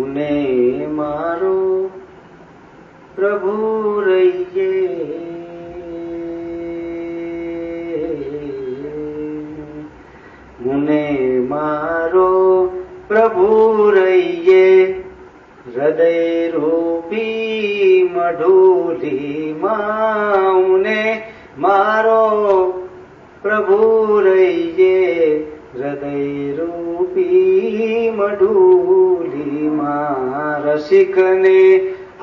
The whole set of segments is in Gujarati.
ગુને મારો પ્રભુ રહીએ. ગુને મારો પ્રભુ રહીએ. હૃદય રૂપી મઢુલી માઉને મારો પ્રભુ રહીએ. हृदयरूपी मडूलिमा रसिकने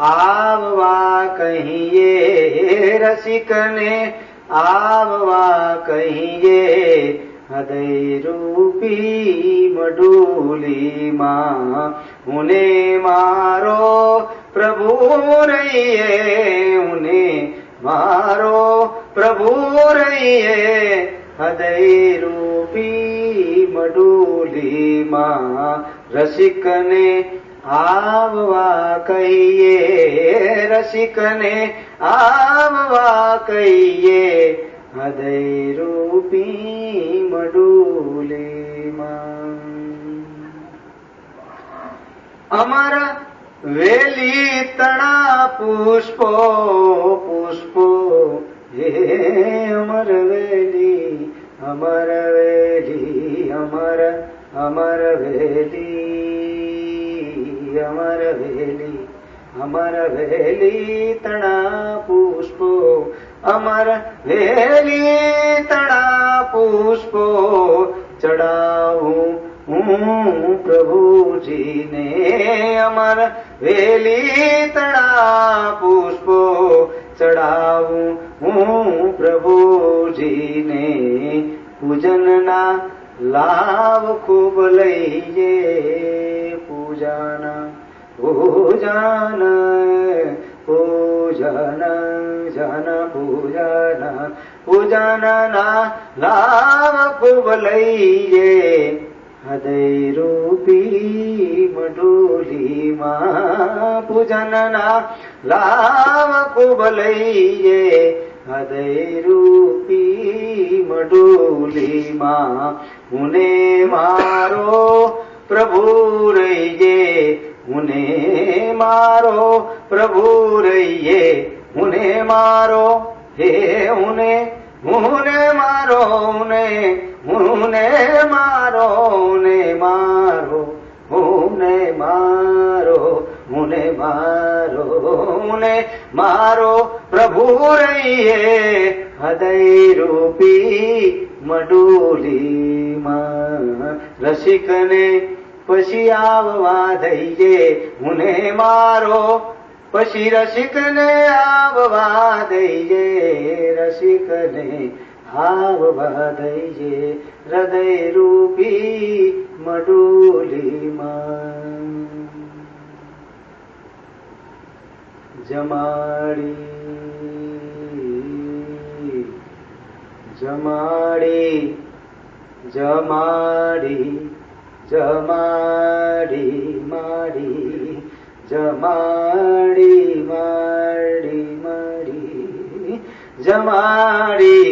आववा कीये रसिकने आववा कीये हृदयरूपी मडूलिमा उने मारो प्रभु प्रभुरीय उने मारो प्रभु हृदयरूपी મારો પ્રભુ રહીએ હૃદય રૂપી મઢુલી માં રસિકને આવવા કહીએ રસિકને આવવા કહીએ હૃદય રૂપી મડુલીમાં અમર વેલી તણા પુષ્પો પુષ્પો હે અમર વેલી અમર વેલી અમર અમર વેલી અમર વેલી અમર વેલી તણા પુષ્પો અમર વેલી તણા પુષ્પો ચડાવું હું પ્રભુજીને. અમર વેલી તણા પુષ્પો ચડાવું હું પ્રભુજીને. પૂજનના લાભ ખૂબ લઈએ પૂજાના, પૂજન પૂજન, જન પૂજન પૂજનના લાભ ખૂબ લઈએ. હૃદય રૂપી મઢુલીમાં પૂજનના લાભ ખૂબ લઈએ. હૃદય રૂપી મઢુલીમાં હુને મારો પ્રભુ રહીએ હુને મારો પ્રભુ રહીએ હુને મારો, હે હુને હુને મારો ઉને હુને મારો ઉને મારો, હુને મારો. ઉને મારો, મુને મારો પ્રભુ રહીએ. હૃદય રૂપી મડુલીમાં રસિકને પછી આવવા દઈએ. મુને મારો, પછી રસિકને આવવા દઈએ. રસિકને આવવા દઈએ. હૃદય રૂપી મડુલીમાં. જમાડી જમાડી જમાડી જમાડી માડી જમાડી માડી માડી જમાડી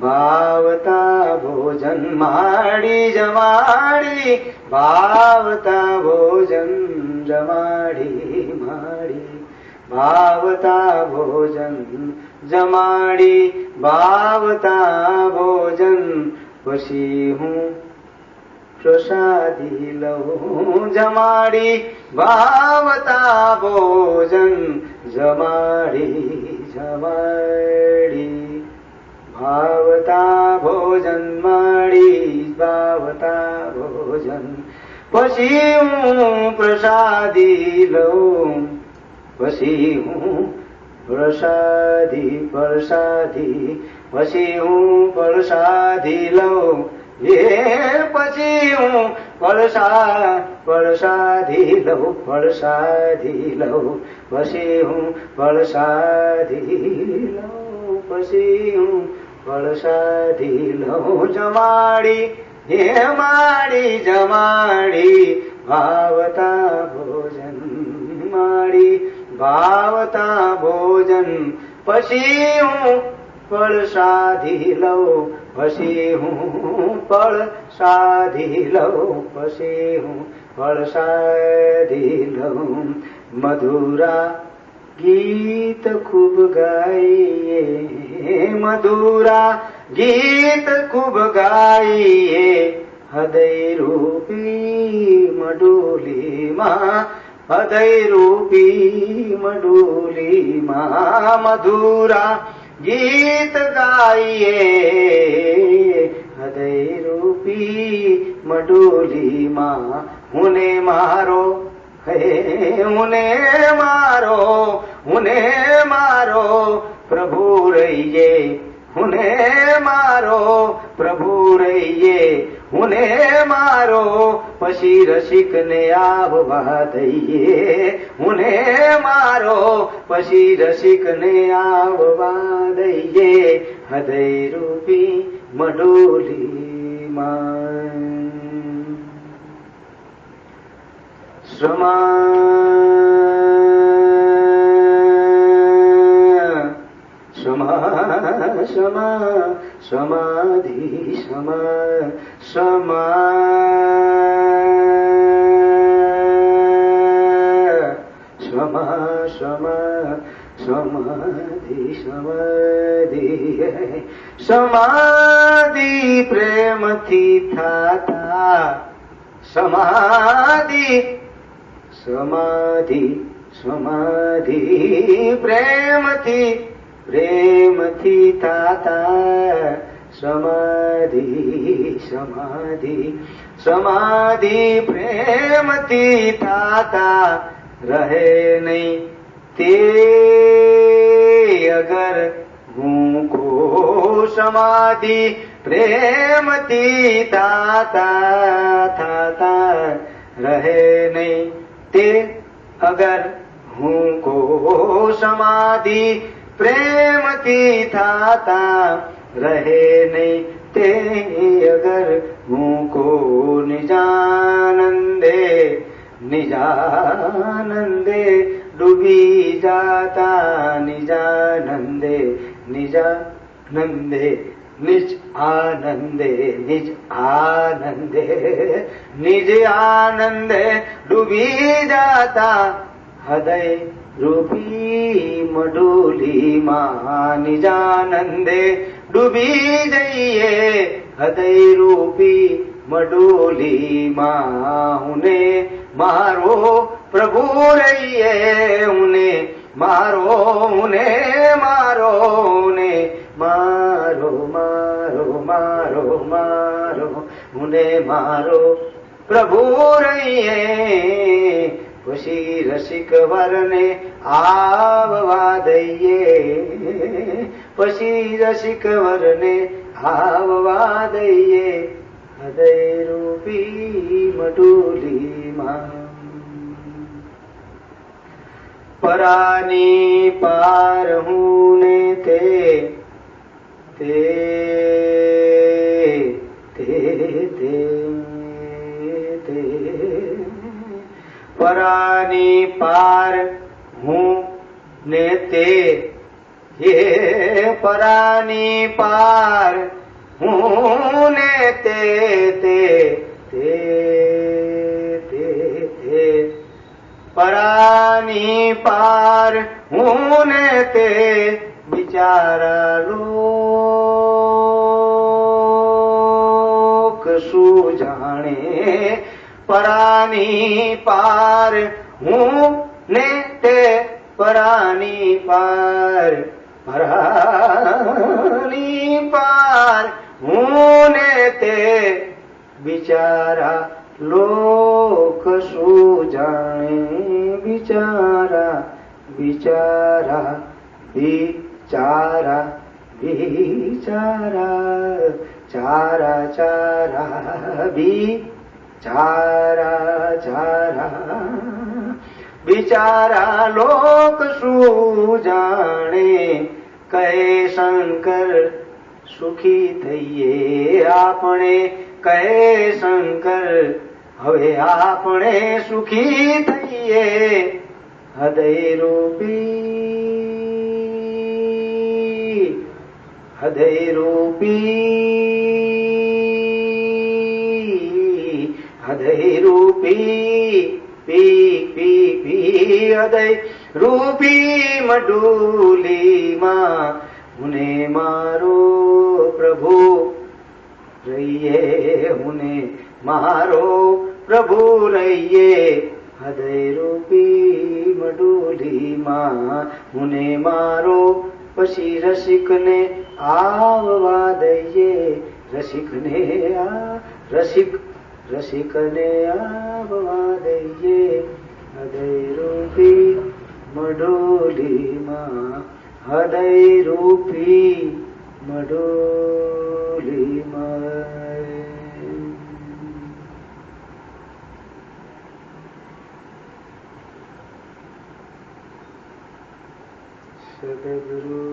ભાવતા ભોજન માડી જમાડી ભાવતા ભોજન જમાડી भावता भोजन जमाड़ी भावता भोजन खुशी हूँ प्रसादी प्रसादि जमाड़ी भावता भोजन जमाड़ी जमाड़ी भावता भोजन माड़ी भावता भोजन पशी प्रसादी प्रसादि પછી હું પ્રસાદી પ્રસાદી પછી હું પ્રસાદી લઉં એ પછી હું પરસા પરસાધી લઉં પરસાધી લઉં પછી હું પરસાધી લઉં પછી હું પરસાધી લઉં જમાડી હે માડી જમાડી ભાવતા ભોજન માડી ભાવતા ભોજન પછી હું ફળ સાધી લઉં પછી હું ફળ સાધી લઉં પછી હું ફળ સાધી લઉં લઉં મધુરા ગીત ખૂબ ગાઈએ મધુરા ગીત ખૂબ ગાઈએ હૃદય રૂપી મડોલીમાં હૃદય રૂપી મડોલીમાં મધુરા ગીત ગાઈએ હૃદય રૂપી મડોલીમાં હુને મારો હે હુને મારો હુને મારો પ્રભુ રહીએ હુને મારો પ્રભુ રહીએ હુને મારો પછી રસિકને આવવા દઈએ હુને મારો પછી રસિકને આવવા દઈએ હૃદય રૂપી મડોલીમાં શ્રમા સમા શ્રમા સમાધિ સમા समा समा समा समाधि समाधि समाधि प्रेम थी था समाधि समाधि समाधि प्रेम थी प्रेमति प्रेमथि था समाधि समाधि समाधि प्रेम ताता रहे नहीं। ते अगर हूँ को समाधि, प्रेम ताता थाता रहे नहीं। ते अगर हूँ को समाधि, प्रेम थाता रहे नहीं। अगर मुँह को निजानंदे निजानंदे डूबी जाता निजानंदे निजानंदे निज आनन्दे निज आनन्दे निज आनन्दे डूबी जाता हृदय रूपी मडोली मा निजाने ડૂબી જઈએ. હૃદય રૂપી મડોલીમાં હુને મારો પ્રભુ રહીએ હુને મારો હુને મારો ને મારો મારો મારો મારો હુને મારો પ્રભુ રહીએ. ખુશી રસિક વરને આવવા દઈએ. પછી રસિક વરને આવવા દઈએ હૃદય રૂપી મટુલીમાં પરાની પાર હું ને તે તે પરાની પાર હું ને તે એ પરાની પાર, હું ને તે તે તે પરાની પાર, હું ને તે બિચારા શું જાણે? પરાની પાર, હું ને તે, પરાની પાર. પરાની પાર હું ને તે બિચારા લોક શું જાણે બિચારા બિચારા બિચારા બિચારા ચારા ચારા બી ચારા ચારા બિચારા લોક શું જાણે કહે શંકર સુખી થઈએ આપણે કહે શંકર હવે આપણે સુખી થઈએ હૃદય રૂપી હૃદય રૂપી હૃદય રૂપી પી પી રૂપી હૃદય રૂપી મડુલીમાં હુને મારો પ્રભુ. રહીએ હુને મારો પ્રભુ, રહીએ હૃદય રૂપી મડુલીમાં હુને મારો પછી રસિકને આવવા દઈએ. રસિકને આ રસિક, રસિકને આવવા દઈએ. હૃદય રૂપી મડોલીમાં હૃદય રૂપી મડોલીમાં સદગુરુ